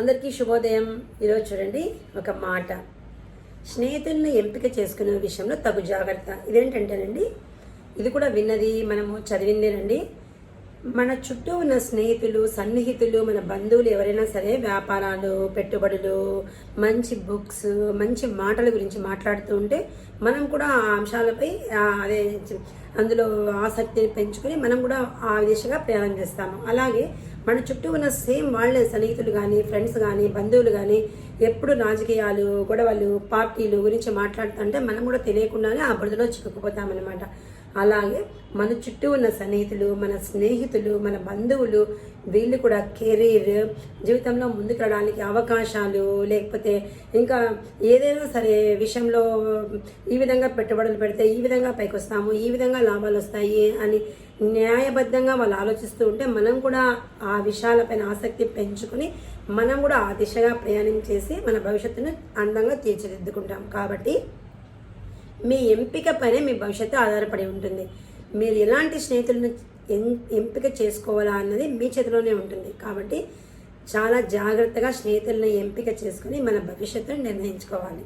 అందరికీ శుభోదయం. ఈరోజు చూడండి ఒక మాట. స్నేహితులను ఎంపిక చేసుకునే విషయంలో తగు జాగ్రత్త. ఇదేంటంటేనండి ఇది కూడా విన్నది మనము చదివిందేనండి. మన చుట్టూ ఉన్న స్నేహితులు సన్నిహితులు మన బంధువులు ఎవరైనా సరే వ్యాపారాలు పెట్టుబడులు మంచి బుక్స్ మంచి మాటల గురించి మాట్లాడుతూ ఉంటే మనం కూడా ఆ అంశాలపై అదే అందులో ఆసక్తిని పెంచుకొని మనం కూడా ఆ దిశగా ప్రయాణం చేస్తాము. అలాగే మన చుట్టూ ఉన్న సేమ్ వాళ్ళే స్నేహితులు కానీ ఫ్రెండ్స్ కానీ బంధువులు కానీ ఎప్పుడు రాజకీయాలు గొడవలు పార్టీలు గురించి మాట్లాడుతుంటే మనం కూడా తెలియకుండానే ఆ బురదలో చిక్కుకుపోతామన్నమాట. అలాగే మన చుట్టూ ఉన్న సన్నిహితులు మన స్నేహితులు మన బంధువులు వీళ్ళు కూడా కెరీర్ జీవితంలో ముందుకు రావడానికి అవకాశాలు లేకపోతే ఇంకా ఏదైనా సరే విషయంలో ఈ విధంగా పెట్టుబడులు పెడితే ఈ విధంగా పైకి వస్తాము ఈ విధంగా లాభాలు వస్తాయి అని న్యాయబద్ధంగా వాళ్ళు ఆలోచిస్తూ ఉంటే మనం కూడా ఆ విషయాలపైన ఆసక్తి పెంచుకుని మనం కూడా ఆ దిశగా ప్రయాణం చేసి మన భవిష్యత్తును అందంగా తీర్చిదిద్దుకుంటాం. కాబట్టి మీ ఎంపికపైనే మీ భవిష్యత్తు ఆధారపడి ఉంటుంది. మీరు ఎలాంటి స్నేహితులను ఎం- ఎంపిక చేసుకోవాలా అన్నది మీ చేతిలోనే ఉంటుంది. కాబట్టి చాలా జాగ్రత్తగా స్నేహితులను ఎంపిక చేసుకుని మన భవిష్యత్తును నిర్ణయించుకోవాలి.